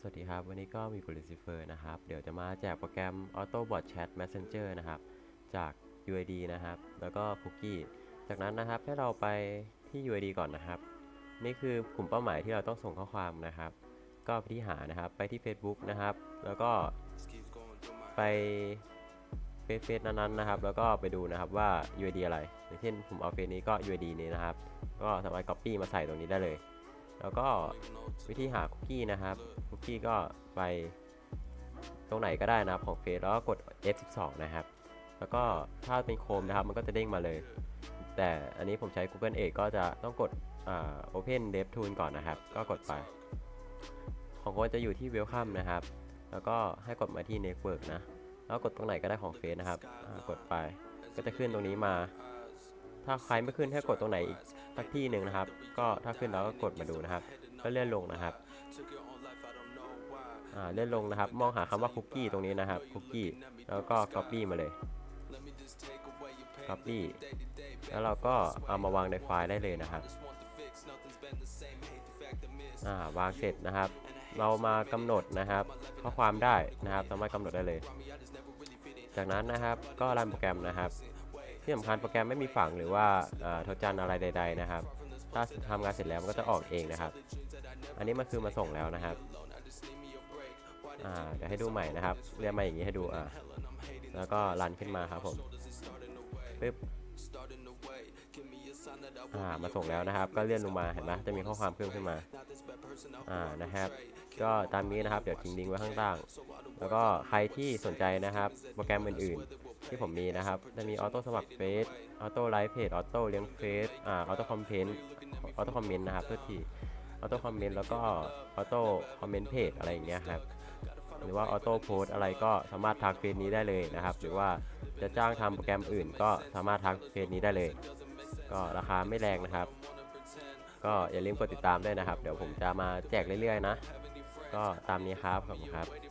สวัสดีครับ วันนี้ก็มีกูลิซิเฟอร์นะครับ เดี๋ยวจะมาแจกโปรแกรม Auto Bot Chat Messenger นะครับ จาก UID นะครับ แล้วก็ Cookie จากนั้นนะครับให้เราไปที่ UID ก่อนนะครับ นี่คือกลุ่มเป้าหมายที่เราต้องส่งข้อความนะครับ ก็ไปที่หานะครับไปที่ Facebook นะครับ แล้วก็ไปเฟซเฟซนั้นๆนะครับ แล้วก็ไปดูนะครับว่า UID อะไรอย่างเช่นผมเอาเฟซนี้ก็ UID นี้นะครับ ก็สามารถ Copy มาใส่ตรงนี้ได้เลย แล้วก็วิธีหาคุกกี้นะครับ คุกกี้ก็ไปตรงไหนก็ได้นะครับของเฟซแล้วก็กด F12 นะครับ แล้วก็ถ้าเป็นโคมนะครับ มันก็จะเด้งมาเลย แต่อันนี้ผมใช้ Google Edge ก็จะต้องกดอ Open DevTool ก่อนนะครับ ก็กดไป ของก็จะอยู่ที่ Welcome นะครับ แล้วก็ให้กดมาที่ Network นะ แล้วกดตรงไหนก็ได้ของเฟซนะครับ กดไป ก็จะขึ้นตรงนี้มา ถ้าใครไม่ขึ้นให้กดตรงไหนอีก สักที่หนึ่งนะครับ ก็ถ้าขึ้นแล้วก็กดมาดูนะครับ ก็เลื่อนลงนะครับอ่าเลื่อนลงนะครับ มองหาคำว่าคุกกี้ตรงนี้นะครับคุกกี้แล้วก็ copy มาเลย copy แล้วเราก็เอามาวางในไฟล์ได้เลยนะครับอ่าวางเสร็จนะครับ เรามากำหนดนะครับ ข้อความได้นะครับสามารถกำหนดได้เลย จากนั้นนะครับก็รันโปรแกรมนะครับ ที่สำคัญโปรแกรมไม่มีฝังหรือว่าเอ่อโทรจันอะไรใด ๆ นะครับ ถ้าทำงานเสร็จแล้วมันก็จะออกเองนะครับ อันนี้มันคือมาส่งแล้วนะครับอ่าเดี๋ยวให้ดูใหม่นะครับ เรียกมาอย่างนี้ให้ดูอ่าแล้วก็รันขึ้นมาครับผมปึ๊บ อ่ามาส่งแล้วนะครับ ก็เลื่อนลงมาเห็นไหมจะมีข้อความเพิ่มขึ้นมาอ่านะครับ ก็ตามนี้นะครับเดี๋ยวทิ้งลิงก์ไว้ข้างล่าง แล้วก็ใครที่สนใจนะครับโปรแกรมอื่นๆ ที่ผมมีนะครับจะมีออโต้สมัครเฟซออโต้ไลฟ์เพจออโต้เลี้ยงเฟซอ่าออโต้คอมเพนต์ออโต้คอมเมนต์นะครับเพื่อที่ออโต้คอมเมนต์แล้วก็ออโต้คอมเมนต์เพจอะไรอย่างเงี้ยครับ หรือว่าออโต้โพสอะไรก็สามารถทักเฟซนี้ได้เลยนะครับ หรือว่าจะจ้างทำโปรแกรมอื่น ก็สามารถทักเฟซนี้ได้เลย ก็ราคาไม่แรงนะครับ ก็อย่าลืมกดติดตามด้วยนะครับ เดี๋ยวผมจะมาแจกเรื่อยๆนะ ก็ตามนี้ครับขอบคุณครับ